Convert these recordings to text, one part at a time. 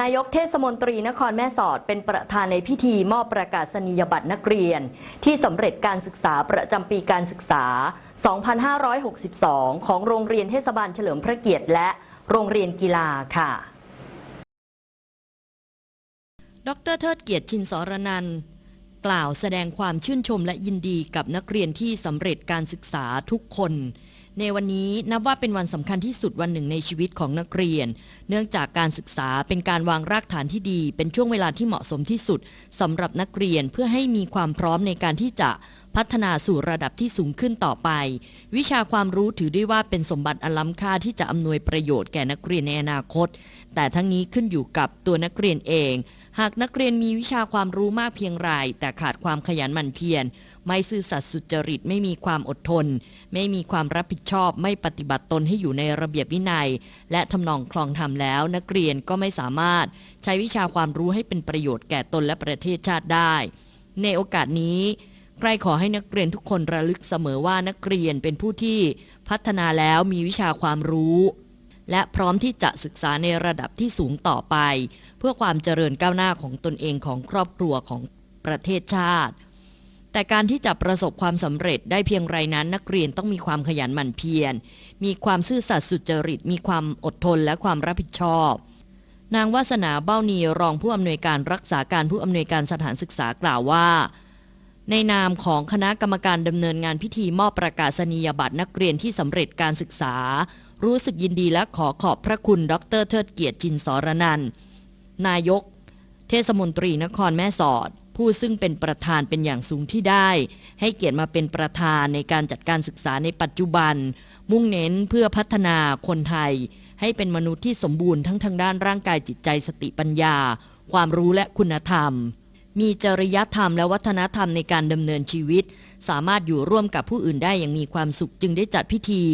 นายกเทศมนตรีนครแม่สอดเป็นประธานในพิธีมอบประกาศนียบัตรนักเรียน ที่สำเร็จการศึกษาประจำปีการศึกษา 2562 ของโรงเรียนเทศบาลเฉลิมพระเกียรติและโรงเรียนกีฬาค่ะ ดรเทิดเกียรติชินสรนันกล่าวแสดงความชื่นชมและยินดีกับนักเรียนที่สำเร็จการศึกษาทุกคน ในวันนี้นับว่าเป็นวันสำคัญที่สุดวันหนึ่งในชีวิตของนักเรียน เนื่องจากการศึกษาเป็นการวางรากฐานที่ดี เป็นช่วงเวลาที่เหมาะสมที่สุดสำหรับนักเรียนเพื่อให้มีความพร้อมในการที่จะ พัฒนาสู่ระดับที่สูงขึ้นต่อไป วิชาความรู้ถือได้ว่าเป็นสมบัติอันล้ำค่าที่จะอำนวยประโยชน์แก่นักเรียนในอนาคต แต่ทั้งนี้ขึ้นอยู่กับตัวนักเรียนเอง หากนักเรียนมีวิชาความรู้มากเพียงไรแต่ขาดความขยันหมั่นเพียรไม่ซื่อสัตย์สุจริตไม่มีความอดทน ไม่มีความรับผิดชอบ ไม่ปฏิบัติตนให้อยู่ในระเบียบวินัย และทำนองคลองธรรมแล้ว นักเรียนก็ไม่สามารถ ใช้วิชาความรู้ให้เป็นประโยชน์แก่ตนและประเทศชาติได้ ในโอกาสนี้ ใครขอให้นักเรียนทุกคนระลึกเสมอว่านักเรียนเป็นผู้ที่พัฒนาแล้วมีวิชาความรู้ และพร้อมที่จะศึกษาในระดับที่สูงต่อไป เพื่อความเจริญก้าวหน้าของตนเองของครอบครัวของประเทศชาติ แต่การที่จะประสบความสำเร็จได้เพียงไรนั้น นักเรียนต้องมีความขยันหมั่นเพียร มีความซื่อสัตย์สุจริต มีความอดทนและความรับผิดชอบนางวาสนาเบ้านีรองผู้อำนวยการรักษาการผู้อำนวยการสถานศึกษากล่าวว่า ในนามของคณะกรรมการดำเนินงานพิธีมอบประกาศนียบัตรนักเรียนที่สำเร็จการศึกษา รู้สึกยินดีและขอขอบพระคุณ ดรเทิดเกียรติจินสรนันนายก เทศมนตรีนครแม่สอด ผู้ซึ่งเป็นประธานเป็นอย่างสูงที่ได้ ให้เกียรติมาเป็นประธานในการจัดการศึกษาในปัจจุบัน มุ่งเน้นเพื่อพัฒนาคนไทย ให้เป็นมนุษย์ที่สมบูรณ์ทั้งทางด้านร่างกายจิตใจสติปัญญา ความรู้และคุณธรรม มีจริยธรรมและวัฒนธรรมในการดำเนินชีวิต สามารถอยู่ร่วมกับผู้อื่นได้อย่างมีความสุขจึงได้จัดพิธี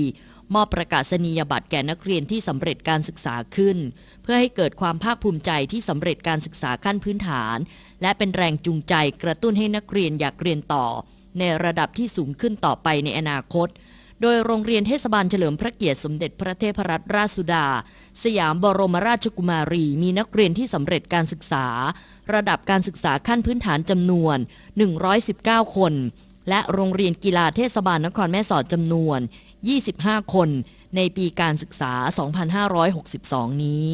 มอบประกาศนียบัตรแก่นักเรียนที่สำเร็จการศึกษาขึ้น เพื่อให้เกิดความภาคภูมิใจที่สำเร็จการศึกษาขั้นพื้นฐาน และเป็นแรงจูงใจกระตุ้นให้นักเรียนอยากเรียนต่อ ในระดับที่สูงขึ้นต่อไปในอนาคต โดยโรงเรียนเทศบาลเฉลิมพระเกียรติสมเด็จพระเทพรัตนราชสุดา สยามบรมราชกุมารี มีนักเรียนที่สำเร็จการศึกษา ระดับการศึกษาขั้นพื้นฐานจำนวน 119 คน และโรงเรียนกีฬาเทศบาลนครแม่สอดจำนวน 25 คน ในปีการศึกษา 2562 นี้